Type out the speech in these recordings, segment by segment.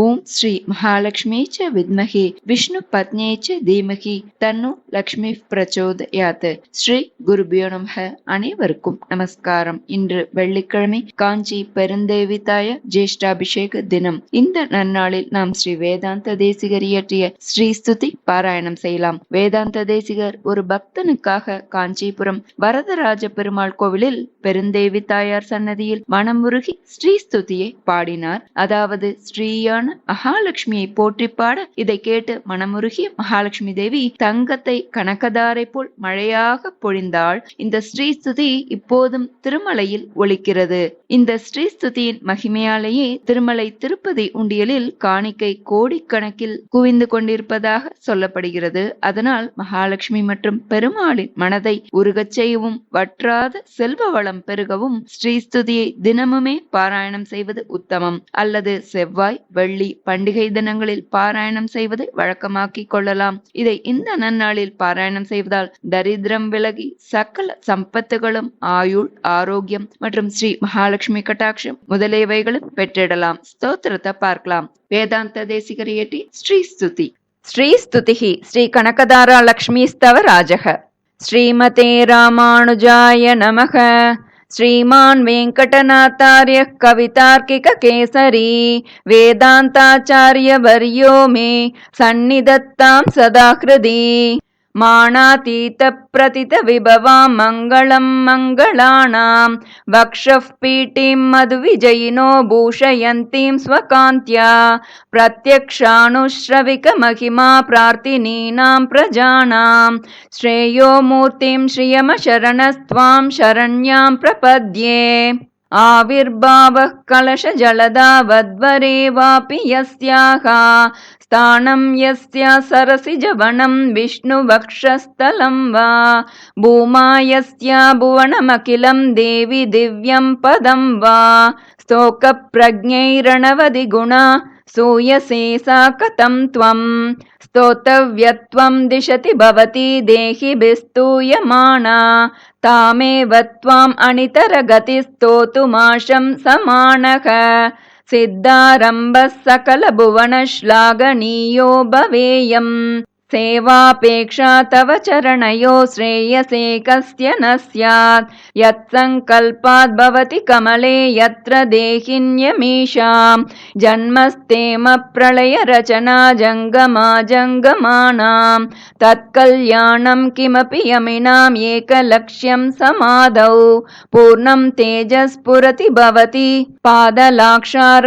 ஓம் ஸ்ரீ மகாலட்சுமி ச வித்மகி விஷ்ணு பத்னே ச தீமகி தன்னு லக்ஷ்மி பிரச்சோதயாத். ஸ்ரீ குருபியோ நமக. அனைவருக்கும் நமஸ்காரம். இன்று வெள்ளிக்கிழமை காஞ்சி பெருந்தேவி தாய ஜேஷ்டாபிஷேக தினம். இந்த நன்னாளில் நாம் ஸ்ரீ வேதாந்த தேசிகர் இயற்றிய ஸ்ரீ ஸ்துதி பாராயணம் செய்யலாம். வேதாந்த தேசிகர் ஒரு பக்தனுக்காக காஞ்சிபுரம் வரதராஜ பெருமாள் கோவிலில் பெருந்தேவி தாயார் சன்னதியில் மனமுருகி ஸ்ரீ ஸ்துதியை பாடினார். அதாவது ஸ்ரீயான மகாலட்சுமியை போற்றி பாட இதை கேட்டு மனமுருகிய மகாலட்சுமி தேவி தங்கத்தை கனகதாரை போல் மழையாக பொழிந்தாள். இந்த ஸ்ரீஸ்துதி இப்போதும் திருமலையில் ஒழிக்கிறது இந்த ஸ்ரீஸ்துதியின் மகிமையாலேயே திருமலை திருப்பதி உண்டியலில் காணிக்கை கோடிக்கணக்கில் குவிந்து கொண்டிருப்பதாக சொல்லப்படுகிறது. அதனால் மகாலட்சுமி மற்றும் பெருமாளின் மனதை உருகச் செய்யவும் வற்றாத செல்வ வளம் பெருகவும் ஸ்ரீஸ்துதியை தினமுமே பாராயணம் செய்வது உத்தமம். அல்லது செவ்வாய் வெள்ளி வள்ளி பண்டிகை தினங்களில் பாராயணம் செய்வதை வழக்கமாக்கிக் கொள்ளலாம். இதை இந்த நன்னாளில் பாராயணம் செய்வதால் தரித்திரம் விலகி சகல சம்பத்துகளும் ஆயுள் ஆரோக்கியம் மற்றும் ஸ்ரீ மகாலட்சுமி கட்டாட்சம் முதலியவைகளும் பெற்றிடலாம். ஸ்தோத்திரத்தை பார்க்கலாம். வேதாந்த தேசிகரியேட்டி ஸ்ரீ ஸ்துதி. ஸ்ரீ ஸ்துதிஹி ஸ்ரீ கனகதாரா லக்ஷ்மீஸ்தவ ராஜக. ஸ்ரீமதே ராமானுஜாய நமக. नमः श्रीमान् वेङ्कटनाथार्यः कवितार्किककेसरी वेदान्ताचार्यवर्यो मे सन्निधत्तां सदा हृदि माणातीतप्रतितविभवां मङ्गलं मङ्गलानां वक्षः पीठीं मधुविजयिनो भूषयन्तीं स्वकान्त्या प्रत्यक्षानुश्रविकमहिमा प्रार्थिनीनां प्रजानां श्रेयो मूर्तिं श्रियमशरणस्त्वां शरण्यां प्रपद्ये आविर्भावः कलशजलदावद्वरे वापि यस्याः स्थानं यस्य सरसिजवनं विष्णुवक्षस्थलं वा भूमा यस्य भुवनमखिलं देवि दिव्यं पदं वा स्तोकप्रज्ञैरणवधिगुणा सूयसे सा कथं त्वं। स्तोतव्यत्वं दिशति भवति देहिभिस्तूयमाना तामेव त्वाम् अनितरगतिस्तोतुमाशं समानः। सिद्धारम्भः सकलभुवनश्लाघनीयो भवेयम् सेवापेक्षा तव चरणयो श्रेयसे कस्य न स्यात्। यत्सङ्कल्पात् भवति कमले यत्र देहिन्यमीषां जन्मस्तेम प्रलयरचना जङ्गमा जङ्गमानां तत्कल्याणं किमपि यमिनाम् एकलक्ष्यं समादौ। पूर्णं तेजस्फुरति भवति पादलाक्षारसाङ्कम्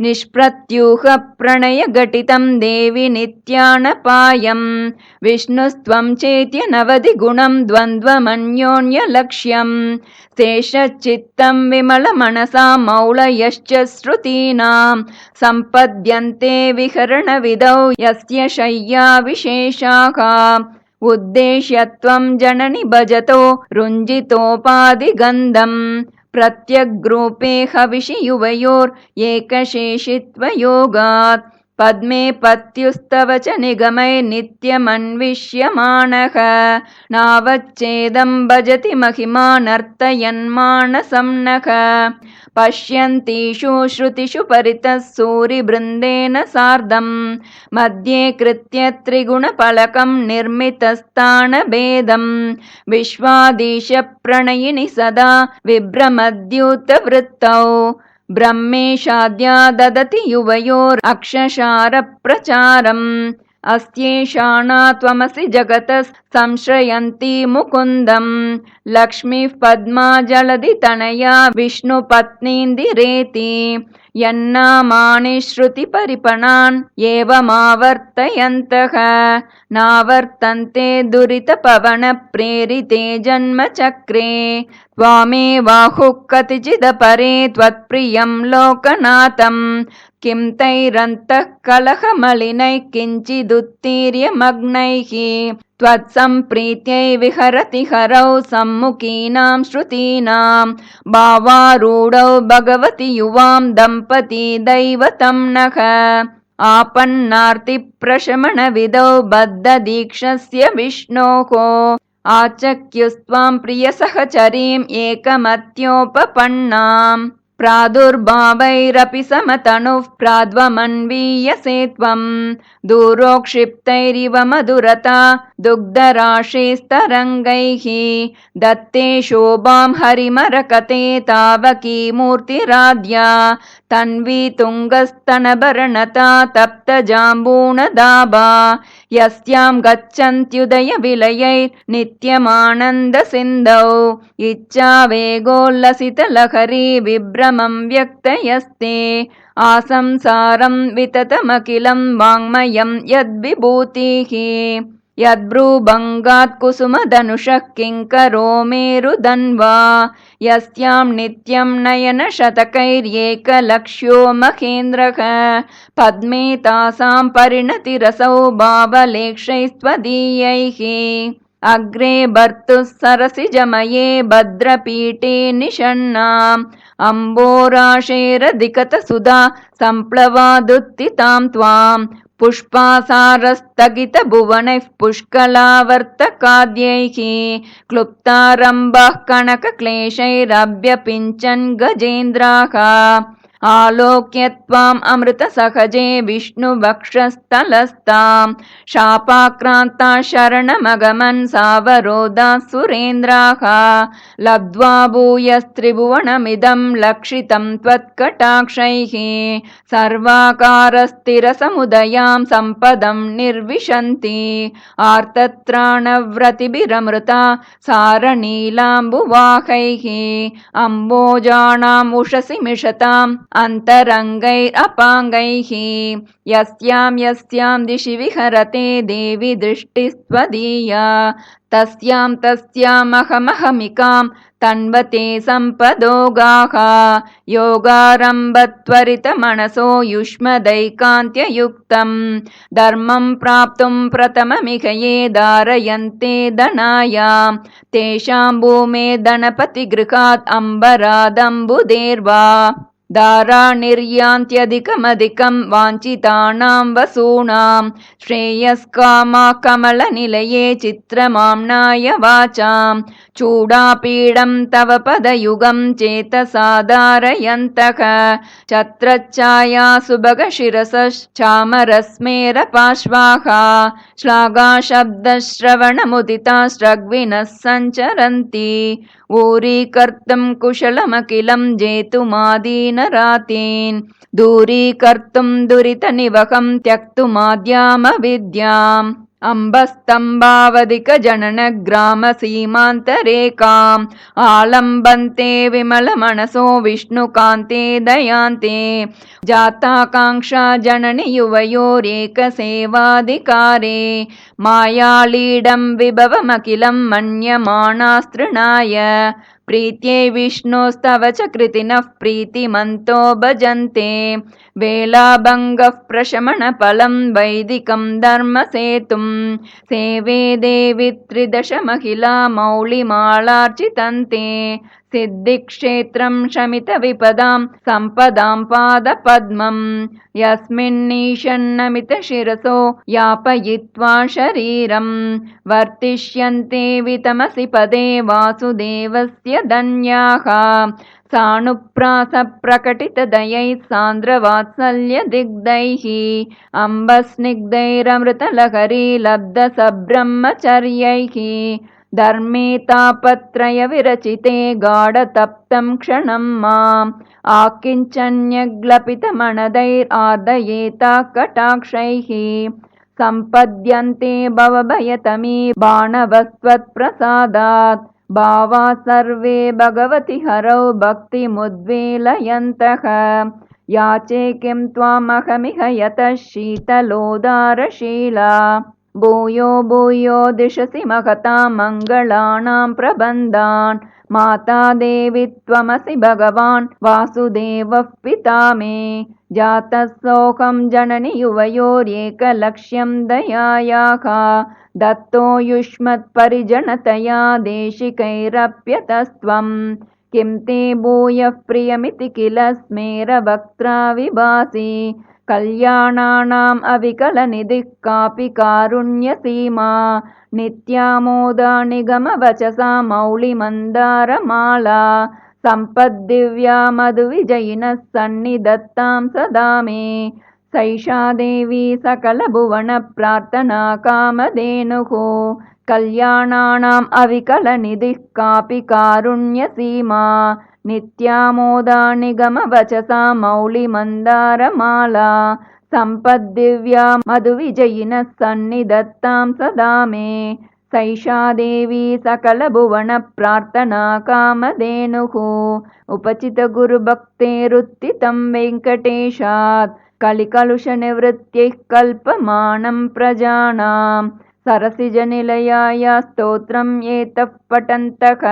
निष्प्रत्यूहप्रणयघटितं देवि नित्यानपायं विष्णुस्त्वं चेत्य नवधिगुणं द्वन्द्वमन्योन्यलक्ष्यं शेषच्चित्तं विमलमनसा मौलयश्च श्रुतीनां सम्पद्यन्ते विहरणविधौ यस्य शय्या विशेषाः। उद्देश्य त्वं जननि भजतो रुञ्जितोपाधिगन्धम् प्रत्यग्रूपे हविषि युवयोर्येकशेषित्वयोगात्। पद्मे पत्युस्तव च निगमै नित्यमन्विष्यमाणः नावच्चेदं भजति महिमा नर्तयन्मानसं नः पश्यन्तीषु श्रुतिषु परितः सूरिबृन्देन सार्धं मध्ये कृत्य त्रिगुणफलकं निर्मितस्थानभेदं विश्वादीशप्रणयिनि सदा विभ्रमद्यूतवृत्तौ ब्रह्मेशाद्या ददति युवयोरक्षशारप्रचारम् अस्येषाणा त्वमसि जगतः संश्रयन्ती मुकुन्दम्। लक्ष्मीः पद्मा जलधि तनया विष्णुपत्नीन्दिरेति। यन्नामानि श्रुतिपरिपणान् एवमावर्तयन्तः। नावर्तन्ते दुरितपवनप्रेरिते जन्मचक्रे त्वामेवाहुः कतिचिदपरे त्वत्प्रियं लोकनाथम् किं तैरन्तः कलहमलिनैः किञ्चिदुत्तीर्यमग्नैः त्वत्सम्प्रीत्यै विहरति हरौ सम्मुखीनां श्रुतीनां भावारूढौ भगवति युवां दम्पती दैवतं नः आपन्नार्तिप्रशमनविधौ बद्धदीक्षस्य विष्णोः आचक्युस्त्वां प्रियसहचरीम् एकमत्योपपन्नाम् प्रादुर्भावैरपि समतनुः प्राद्वमन्वीयसे त्वम् दूरोक्षिप्तैरिव मधुरता दुग्धराशेस्तरङ्गैः दत्ते शोभां हरिमरकते तावकी मूर्तिराद्या तन्वी तुङ्गस्तनभरणता तप्तजाम्बूणदाबा यस्यां गच्छन्त्युदयविलयैर्नित्यमानन्दसिन्धौ इच्छा वेगोल्लसितलहरी विभ्रमं व्यक्तयस्ते आसंसारं विततमखिलं वाङ्मयं यद्विभूतिः यद्भ्रूभङ्गात् कुसुमधनुषः किङ्करो मेरुदन्वा यस्यां नित्यं नयनशतकैर्येकलक्ष्यो महेन्द्रः। पद्मे तासां परिणतिरसौ भावलेक्षैस्त्वदीयैः अग्रे भर्तुः सरसिजमये भद्रपीठे निषण्णाम्। अम्बोराशेरधिकतसुधा सम्प्लवादुत्थितां त्वां पुष्पासारस्थगितभुवनैः पुष्कलावर्तकाद्यैः क्लुप्तारम्भः कणकक्लेशैरभ्यपिञ्चन् गजेन्द्राः आलोक्य त्वाम् अमृतसहजे विष्णुवक्षस्थलस्तां शापाक्रान्ता शरणमगमन् सावरोधाः सुरेन्द्राः। लब्ध्वा भूयस्त्रिभुवनमिदं लक्षितं त्वत्कटाक्षैः। सर्वाकारस्थिरसमुदयां सम्पदं निर्विशन्ति। आर्तत्राणव्रतिभिरमृता सारनीलाम्बुवाहैः अम्बोजानाम् उषसि मिषताम् अन्तरङ्गैरपाङ्गैः यस्यां यस्यां दिशि विहरते देवि दृष्टिस्त्वदीया। तस्यां तस्यामहमहमिकां तन्वते सम्पदोगाः योगारम्भत्वरितमनसो युष्मदैकान्त्ययुक्तं। धर्मं प्राप्तुं प्रथममिह ये धारयन्ते धनायां। तेषां भूमे धनपतिगृहात् अम्बरादम्बुदेर्वा दारानिर्यान्त्यधिकमधिकं वाञ्छितानां वसूनां श्रेयस्कामा कमलनिलये चित्रमाम्नाय वाचां चूडापीडं तव पदयुगं चेतसाधारयन्तः। छत्रच्छाया सुभगशिरसश्चामरस्मेरपार्श्वाः श्लाघाशब्दश्रवणमुदिता स्रग्विनः सञ्चरन्ति। ऊरीकर्तुं कुशलमखिलं जेतुमादीनरातीन्। दूरीकर्तुं दुरितनिवहं त्यक्तुमाद्यामविद्याम् अम्बस्तम्भावधिकजननग्रामसीमान्तरेकाम् आलम्बन्ते विमलमनसो विष्णुकान्ते दयान्ते। जाताकाङ्क्षा जननि युवयोरेकसेवाधिकारे। मायालीडं विभवमखिलं मन्यमाणास्तृणाय प्रीत्यै विष्णोस्तव च कृतिनः प्रीतिमन्तो भजन्ते वेलाभङ्गः प्रशमनफलं वैदिकं धर्मसेतुं सेवे देवि त्रिदशमहिला मौलिमालार्चितन्ते सिद्धिक्षेत्रं शमितविपदां सम्पदां पादपद्मं। यस्मिन्नीशन्नमितशिरसो यापयित्वा शरीरं। वर्तिष्यन्ते वितमसि पदे वासुदेवस्य धन्याः। सानुप्रासप्रकटितदयैः सान्द्रवात्सल्यदिग्धैः। अम्बस्निग्धैरमृतलहरी लब्धसब्रह्मचर्यैः धर्मे तापत्रयविरचिते गाढतप्तं क्षणं माम्। आकिञ्चन्यग्लपितमणदैरार्दयेता कटाक्षैः सम्पद्यन्ते भवभयतमी बाणवस्त्वत्प्रसादात्। भावा सर्वे भगवति हरौ भक्तिमुद्वेलयन्तः याचे किं त्वामहमिह यतः शीतलोदारशीला भूयो भूयो दिशसि महतां मङ्गलानां प्रबन्धान्। माता देवि त्वमसि भगवान् वासुदेवः पिता मे। जातः सोऽहं जननि युवयोरेकलक्ष्यं दयायाः। दत्तो युष्मत्परिजनतया देशिकैरप्यतस्त्वं किं ते भूयः प्रियमिति किल स्मेरवक्त्रा विभासि कल्याणानाम् अविकलनिधिः कापि कारुण्यसीमा नित्यामोदा निगमवचसा मौलिमन्दारमाला सम्पद्दिव्या मधुविजयिनः सन्निधत्तां सदा मे सैषा देवी सकलभुवनप्रार्थना कामधेनुः कल्याणानाम् अविकलनिधिः कापि कारुण्यसीमा नित्यामोदा निगमवचसा मौलिमन्दारमाला सम्पद्दिव्या मधुविजयिनः सन्निधत्तां सदा मे। सैषा देवी सकलभुवनप्रार्थना कामधेनुः उपचितगुरुभक्तेरुत्थितं वेङ्कटेशात् कलिकलुषनिवृत्त्यैः कल्पमानं प्रजानां। सरसिजनिलयाय स्तोत्रम् एतः पठन्तः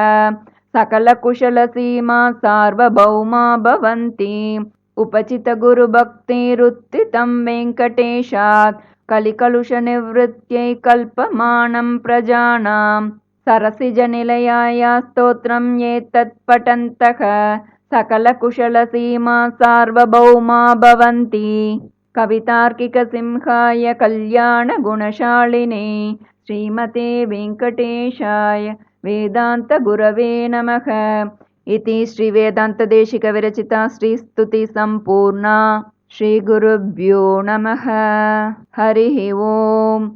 सकलकुशलसीमा सार्वभौमा भवन्ति उपचितगुरुभक्तिरुत्थितं वेङ्कटेशात् कलिकलुषनिवृत्त्यै कल्पमानं प्रजानां सरसिजनिलयाय स्तोत्रम् एतत् पठन्तः सकलकुशलसीमा सार्वभौमा भवन्ति कवितार्किकसिंहाय कल्याणगुणशालिने श्रीमते वेङ्कटेशाय वेदान्तगुरवे नमः। इति श्रीवेदान्तदेशिकविरचिता श्रीस्तुतिसम्पूर्णा श्रीगुरुभ्यो नमः। हरिः ओम्